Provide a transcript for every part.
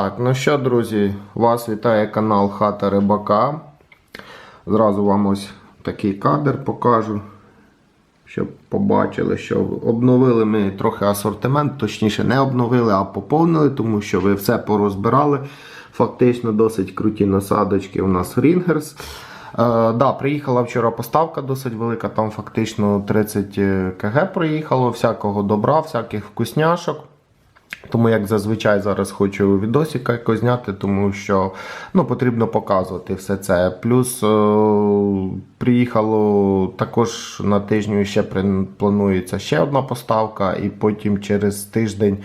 Так, ну що, друзі, вас вітає канал Хата Рибака. Зразу вам ось такий кадр покажу, щоб побачили, що обновили ми трохи асортимент, точніше не обновили, а поповнили, тому що ви все порозбирали. Фактично досить круті насадочки у нас Рінгерс. Е, да, приїхала вчора поставка досить велика, там фактично 30 кг проїхало, всякого добра, всяких вкусняшок. Тому, як зазвичай, зараз хочу відосика якось зняти, тому що ну, потрібно показувати все це. Плюс е- приїхало також на тижню ще планується ще одна поставка, і потім через тиждень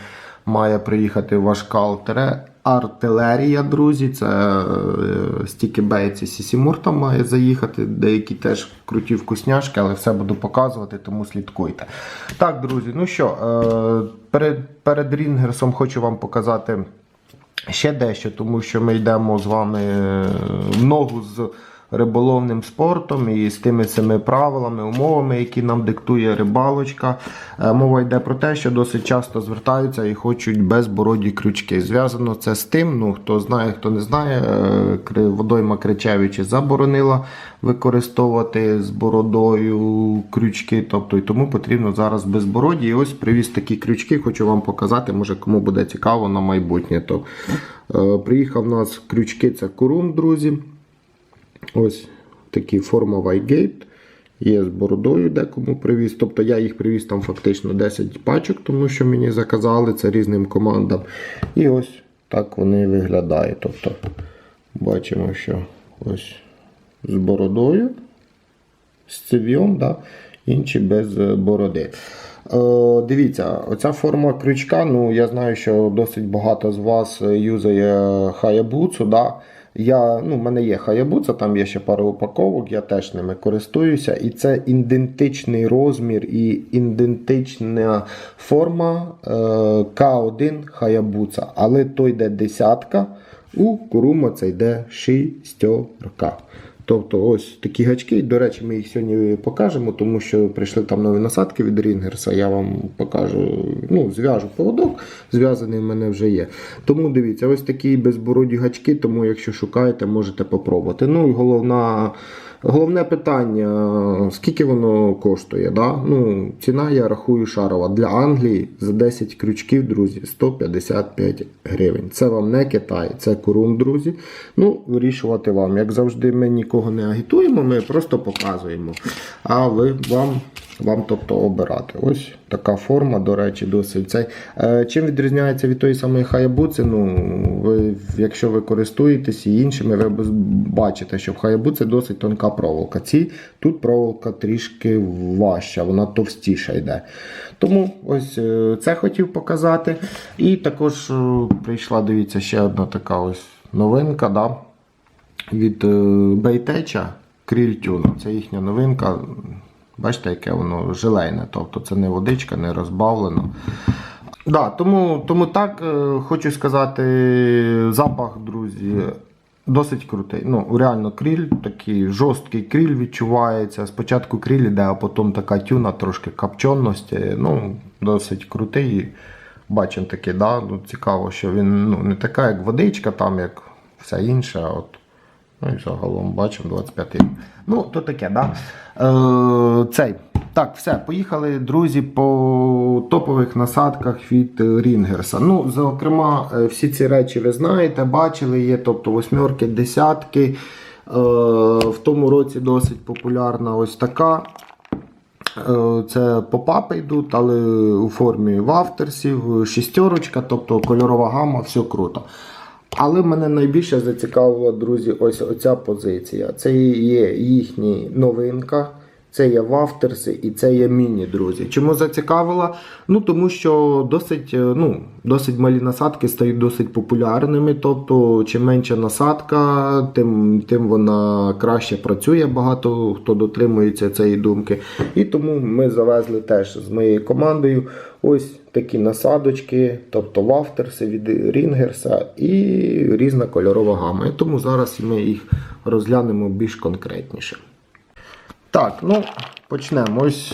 має приїхати важка артиле- артилерія, друзі. Це е- стільки бейці Сісімур там має заїхати, деякі теж круті вкусняшки, але все буду показувати, тому слідкуйте. Так, друзі, ну що, е- перед, перед Рінгерсом хочу вам показати. Ще дещо, тому що ми йдемо з вами е, в ногу з риболовним спортом і з тими семи правилами, умовами, які нам диктує рибалочка. Е, Мова йде про те, що досить часто звертаються і хочуть безбороді крючки. Зв'язано це з тим, ну хто знає, хто не знає, е, водойма Кричевичі заборонила використовувати з бородою крючки, тобто і тому потрібно зараз безбороді. І ось привіз такі крючки, хочу вам показати, може кому буде цікаво на майбутнє. То, е, приїхав у нас крючки, це курун, друзі. Ось такі форма Whitegate. Є з бородою, декому привіз. Тобто я їх привіз там фактично 10 пачок, тому що мені заказали це різним командам. І ось так вони виглядають. Тобто бачимо, що ось з бородою, з цев'єм, да? інші без е, бороди. Е, дивіться, оця форма крючка, ну я знаю, що досить багато з вас е, юзає хаябуцу. Да? Я, ну, в мене є хаябуца, там є ще пара упаковок, я теж ними користуюся. І це ідентичний розмір і ідентична форма е, К1 хаябуца. Але то йде десятка, у курума це йде шістерка. Тобто ось такі гачки. До речі, ми їх сьогодні покажемо, тому що прийшли там нові насадки від Рінгерса. Я вам покажу, ну, зв'яжу поводок, зв'язаний в мене вже є. Тому дивіться, ось такі безбороді гачки, тому якщо шукаєте, можете попробувати. Ну і головна. Головне питання, скільки воно коштує? Да? Ну, ціна, я рахую, шарова. Для Англії за 10 крючків, друзі, 155 гривень. Це вам не Китай, це курун, друзі. Ну, вирішувати вам. Як завжди, ми нікого не агітуємо, ми просто показуємо. А ви вам. Вам тобто обирати. Ось така форма, до речі, досить цей. Е, чим відрізняється від тої самої хаябуци? Ну, ви, якщо ви користуєтесь і іншими, ви бачите, що в хаябуці досить тонка проволока. Ці тут проволока трішки важча, вона товстіша йде. Тому ось е, це хотів показати. І також е, прийшла, дивіться, ще одна така ось новинка. Да? Від е, Бейтеча Крільтюн. Це їхня новинка. Бачите, яке воно желейне, тобто це не водичка, не розбавлено. Да, тому, тому так е, хочу сказати, запах, друзі, досить крутий. Ну, реально кріль, такий жорсткий кріль відчувається. Спочатку кріль іде, а потім така тюна, трошки копченості. Ну, досить крутий. Бачимо таке, да? ну, цікаво, що він ну, не така, як водичка, там, як все інше. От. Ну і загалом бачимо 25. Ну, то таке, да? Е, цей. Так, все, поїхали, друзі, по топових насадках від Рінгерса. Ну, зокрема, е, всі ці речі ви знаєте, бачили, є, тобто восьмерки, десятки. Е, в тому році досить популярна ось така. Е, Це попапи йдуть, але у формі вафтерсів, шістерочка, тобто кольорова гама, все круто. Але мене найбільше зацікавила, друзі, ось оця позиція. Це є їхня новинка. Це є вафтерси і це є міні, друзі. Чому зацікавила? Ну тому що досить, е, ну, досить малі насадки стають досить популярними. Тобто, чим менша насадка, тим, тим вона краще працює. Багато хто дотримується цієї думки. І тому ми завезли теж з моєю командою ось такі насадочки, тобто вафтерси від Рінгерса і різна кольорова гама. І тому зараз ми їх розглянемо більш конкретніше. Так, ну, почнемо. Ось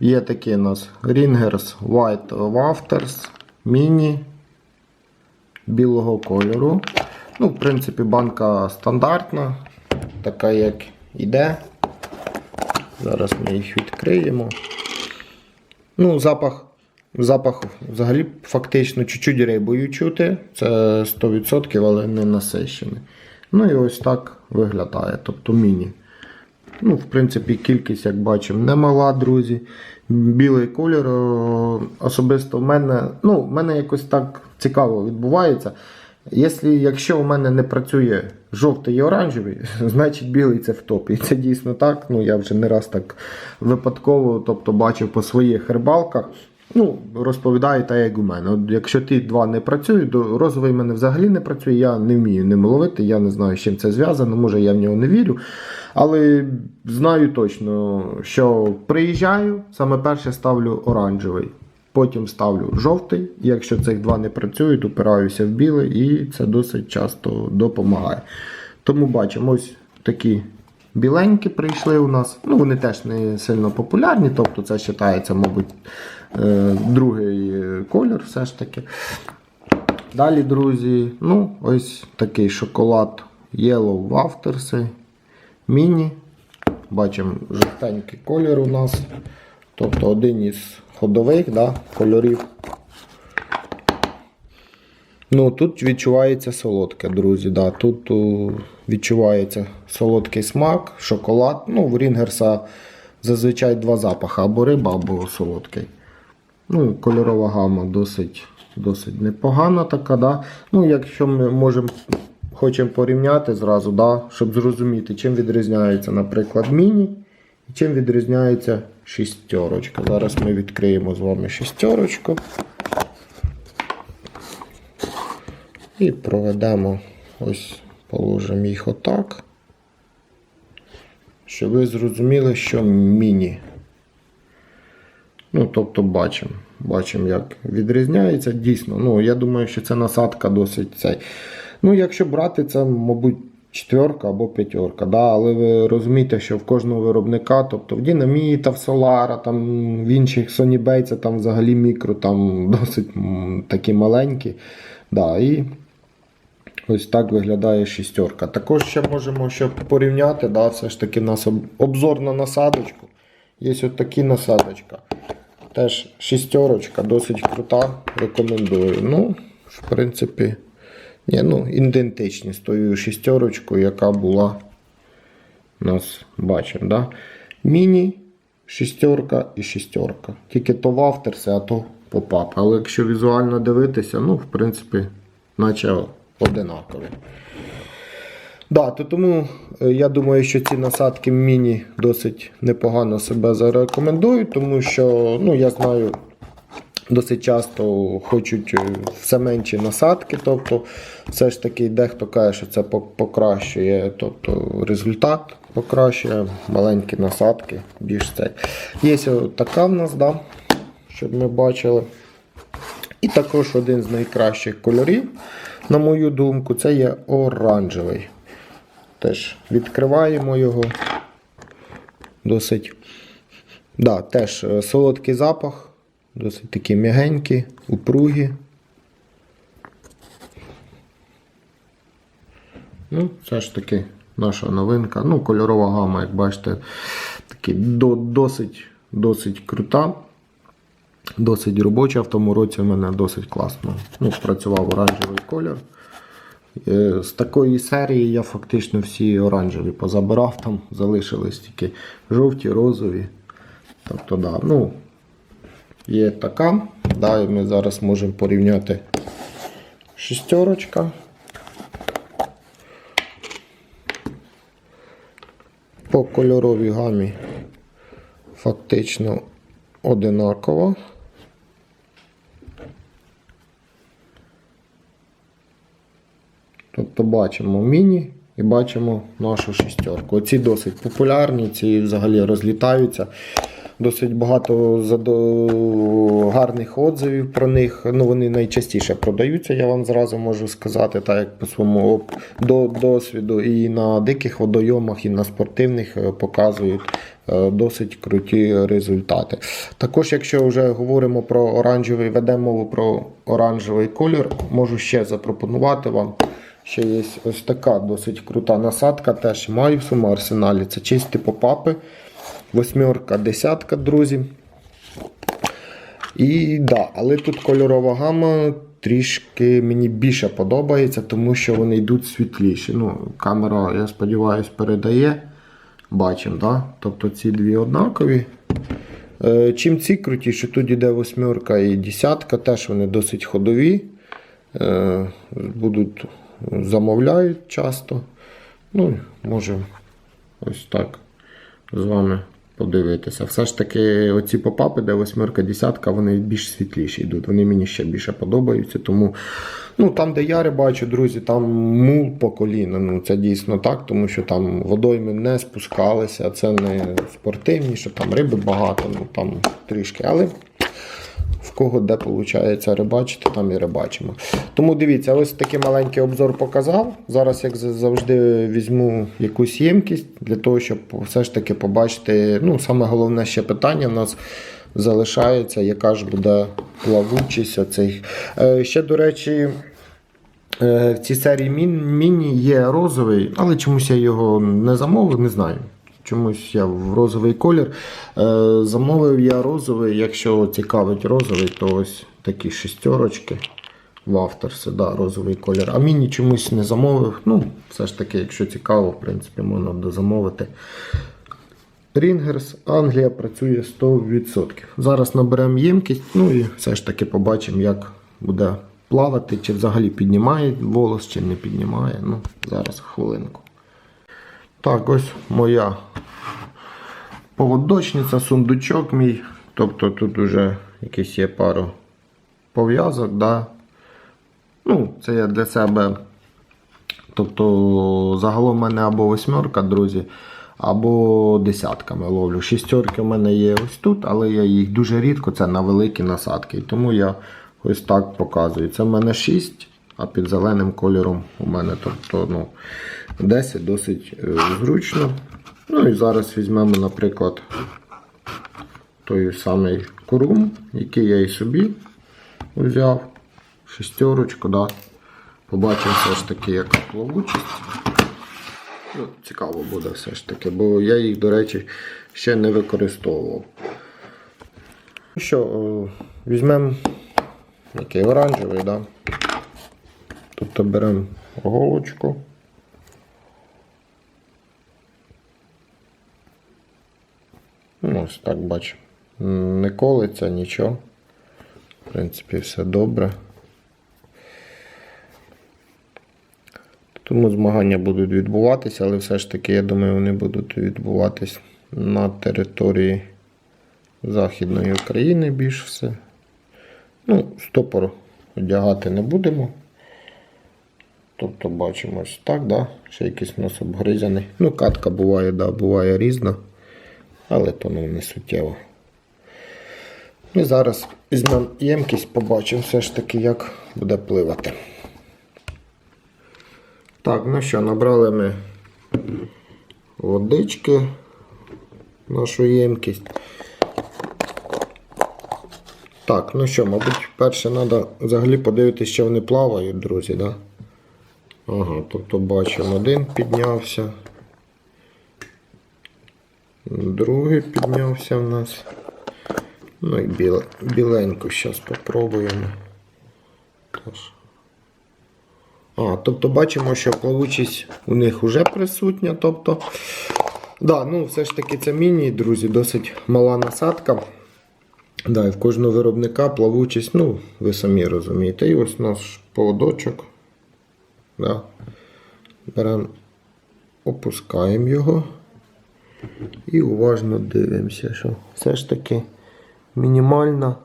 є такі у нас Ringers White Wafters Mini. білого кольору. Ну, в принципі, банка стандартна, така як іде. Зараз ми їх відкриємо. Ну, запах, запах взагалі фактично чуть-чуть рибою чути. Це 100%, але не насищений. Ну і ось так виглядає, тобто міні. Ну, в принципі, кількість, як бачимо, немала, друзі. Білий колір особисто в мене, ну, в мене якось так цікаво відбувається. Якщо, якщо у мене не працює жовтий і оранжевий, значить білий це в топі. І це дійсно так. Ну, я вже не раз так випадково тобто, бачив по своїх рибалках. Ну, розповідаю так, як у мене. От якщо ті два не працюють, то розовий в мене взагалі не працює, я не вмію ним ловити, я не знаю, з чим це зв'язано, може я в нього не вірю. Але знаю точно, що приїжджаю, саме перше ставлю оранжевий, потім ставлю жовтий. Якщо цих два не працюють, упираюся в білий, і це досить часто допомагає. Тому бачимо, ось такі біленькі прийшли у нас. Ну, вони теж не сильно популярні, тобто це вважається, мабуть, другий е, колір все ж таки. Далі, друзі, ну, ось такий шоколад Yellow Waftersi Міні. Бачимо жовтенький колір у нас. Тобто один із ходових да, кольорів. Ну, тут відчувається солодке, друзі. Да. Тут о, відчувається солодкий смак, шоколад. Ну, в Рінгерса зазвичай два запахи: або риба, або солодкий. Ну, кольорова гама досить, досить непогана така. Да? Ну, якщо ми можемо хочемо порівняти зразу, да? щоб зрозуміти, чим відрізняється, наприклад, міні і чим відрізняється шістерочка. Зараз ми відкриємо з вами шістерочку. І проведемо ось, положимо їх отак. Щоб ви зрозуміли, що міні. Ну, тобто бачимо, бачимо, як відрізняється. Дійсно, ну, я думаю, що це насадка досить цей. Ну, якщо брати, це, мабуть, четверка або п'ятерка. Да? Але ви розумієте, що в кожного виробника, тобто в Дінаміта, в Солара, там, в інших Sony Bay, там взагалі мікро, там досить такі маленькі. Да, і Ось так виглядає шістерка. Також ще можемо щоб порівняти, да, все ж таки в нас обзор на насадочку. Є ось такі насадочка. Теж шістерочка, досить крута, рекомендую. Ну, в принципі, ні, ну, ідентичні з тою шістерочкою, яка була нас бачимо. Да? Міні, шістерка і шістерка. Тільки то в авторсі, а то попап. Але якщо візуально дивитися, ну, в принципі, наче одинакові. Да, то тому е, я думаю, що ці насадки міні досить непогано себе зарекомендують, тому що ну, я знаю, досить часто хочуть е, все менші насадки. Тобто, все ж таки, дехто каже, що це покращує тобто, результат, покращує маленькі насадки, більш цей. Є така в нас, да, щоб ми бачили. І також один з найкращих кольорів, на мою думку, це є оранжевий. Теж відкриваємо його. Досить. Да, теж е, солодкий запах, досить такі м'ягенькі, упругі. Ну, все ж таки наша новинка. Ну, кольорова гама, як бачите, такі до, досить, досить крута. Досить робоча. В тому році в мене досить класно ну, працював оранжевий колір. Е, З такої серії я фактично всі оранжеві позабирав, там залишились тільки жовті, розові. Тобто, да, ну, є така. Да, і ми зараз можемо порівняти шістерочка. По кольоровій гамі фактично одинаково. Тобто бачимо міні і бачимо нашу шістерку. Оці досить популярні, ці взагалі розлітаються. Досить багато задо- гарних отзивів про них. Ну, вони найчастіше продаються, я вам зразу можу сказати, так як по своєму до, досвіду. І на диких водойомах, і на спортивних е, показують е, досить круті результати. Також, якщо вже говоримо про оранжевий, ведемо про оранжевий колір, можу ще запропонувати вам. Ще є ось така досить крута насадка, теж маю в своєму арсеналі. Це чисті попапи. Восьмерка, десятка, друзі. І да, але тут кольорова гама трішки мені більше подобається, тому що вони йдуть світліші. Ну, камера, я сподіваюся, передає. Бачимо, да? Тобто ці дві однакові. Е, Чим ці крутіші, тут йде восьмерка і десятка, теж вони досить ходові. Е, Будуть замовляють часто. Ну, може, ось так з вами подивитися. Все ж таки, оці попапи, де восьмерка, десятка, вони більш світліші йдуть. Вони мені ще більше подобаються. Тому ну, там, де я рибачу, друзі, там мул по коліна. Ну, це дійсно так, тому що там водойми не спускалися. Це не спортивні, що там риби багато, ну там трішки. Але кого де виходить рибачити, там і рибачимо. Тому дивіться, ось такий маленький обзор показав. Зараз, як завжди, візьму якусь ємкість для того, щоб все ж таки побачити. Ну, саме головне ще питання в нас залишається, яка ж буде плавучість. Е, ще, до речі. Е, В цій серії міні є розовий, але чомусь я його не замовив, не знаю. Чомусь я в розовий колір. Е, замовив я розовий, якщо цікавить розовий, то ось такі шістерочки в авторці, да, розовий колір. А міні чомусь не замовив. Ну, все ж таки, якщо цікаво, в принципі, можна дозамовити. Рінгерс, Англія працює 100%. Зараз наберемо ємкість, ну і все ж таки побачимо, як буде плавати, чи взагалі піднімає волос, чи не піднімає. Ну, зараз хвилинку. Так, ось моя поводочниця, сундучок мій. Тобто тут вже якийсь є пару пов'язок. Да? Ну, це я для себе. Тобто, загалом в мене або восьмерка, друзі, або десятками ловлю. Шістерки в мене є ось тут, але я їх дуже рідко, це на великі насадки. Тому я ось так показую. Це в мене 6, а під зеленим кольором у мене тобто, ну, 10 досить е, зручно. Ну і зараз візьмемо, наприклад, той самий курум, який я і собі взяв. Шестерочку, да. Побачимо все ж таки, яка плавучість. Ну, цікаво буде все ж таки, бо я їх, до речі, ще не використовував. Ну що, е, візьмемо який оранжевий, да? Тобто беремо голочку. Ну, ось так бачу. Не колиться нічого. В принципі, все добре. Тому змагання будуть відбуватися, але все ж таки, я думаю, вони будуть відбуватись на території Західної України більш все. Ну, стопор одягати не будемо. Тобто бачимо ось так, да? ще якийсь нос обгризаний. Ну, катка буває, да, буває різна, але то ну, не суттєво. І зараз візьмемо ємкість, побачимо все ж таки, як буде пливати. Так, ну що, набрали ми водички, нашу ємкість. Так, ну що, мабуть, перше треба взагалі подивитися, що вони плавають, друзі, да? Ага, тобто бачимо, один піднявся. Другий піднявся в нас. Ну і біле, біленьку зараз спробуємо. Тож. А, тобто бачимо, що плавучість у них вже присутня. Тобто, да, ну все ж таки це міні, друзі, досить мала насадка. Да, і в кожного виробника плавучість, ну, ви самі розумієте. І ось наш поводочок. Да. Беремо, опускаємо його і уважно дивимося, що все ж таки мінімальна,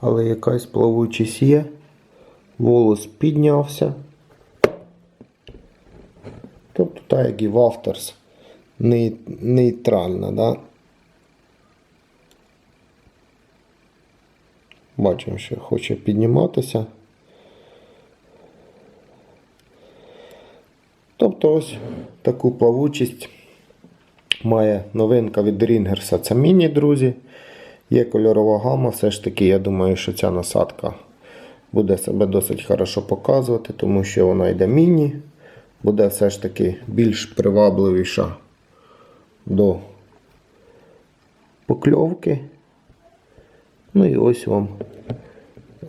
але якась плавучість є. Волос піднявся. Тобто, так як і в авторс, нейтральна, да? Бачимо, що хоче підніматися. Тобто ось таку плавучість має новинка від Рінгерса. Це міні, друзі. Є кольорова гама. Все ж таки, я думаю, що ця насадка буде себе досить хорошо показувати, тому що вона йде міні. Буде все ж таки більш привабливіша до покльовки. Ну і ось вам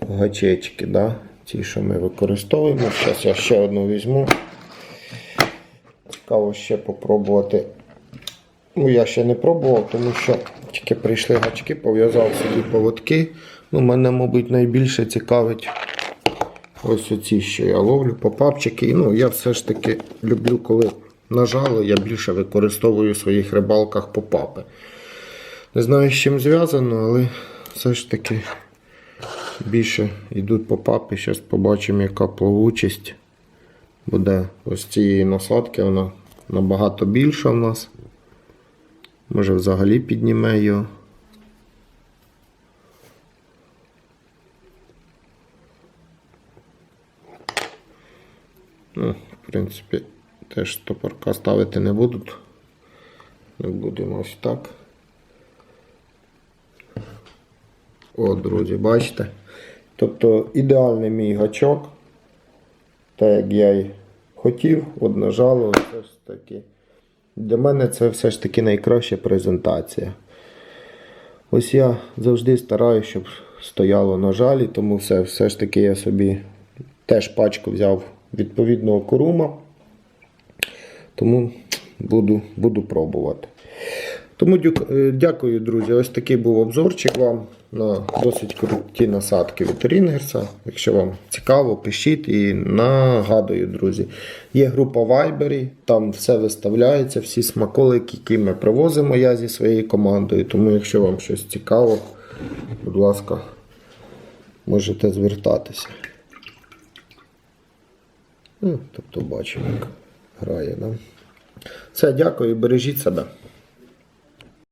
гачечки, да? ті, що ми використовуємо. Зараз я ще одну візьму. Цікаво ще попробувати. Ну, я ще не пробував, тому що тільки прийшли гачки, пов'язав собі поводки. Ну, мене, мабуть, найбільше цікавить ось оці, що я ловлю, попапчики. Ну, я все ж таки люблю, коли нажало, я більше використовую в своїх рибалках попапи. Не знаю, з чим зв'язано, але все ж таки більше йдуть попапи. Зараз побачимо, яка плавучість буде ось цієї насадки. Вона набагато більша в нас. Може взагалі підніме його. Ну, в принципі, теж стопорка ставити не будуть. Не будемо ось так. О, друзі, бачите? Тобто ідеальний мій гачок. Так як я й хотів, одножало, все ж таки. Для мене це все ж таки найкраща презентація. Ось я завжди стараюся, щоб стояло на жалі, тому все, все ж таки я собі теж пачку взяв відповідного корума. Тому буду, буду пробувати. Тому е, дякую, друзі. Ось такий був обзорчик вам на досить круті насадки від Рінгерса. Якщо вам цікаво, пишіть і нагадую, друзі. Є група Viber, там все виставляється, всі смаколики, які ми привозимо я зі своєю командою. Тому, якщо вам щось цікаво, будь ласка, можете звертатися. Ну, тобто бачимо, як грає. Да? Все, дякую, бережіть себе.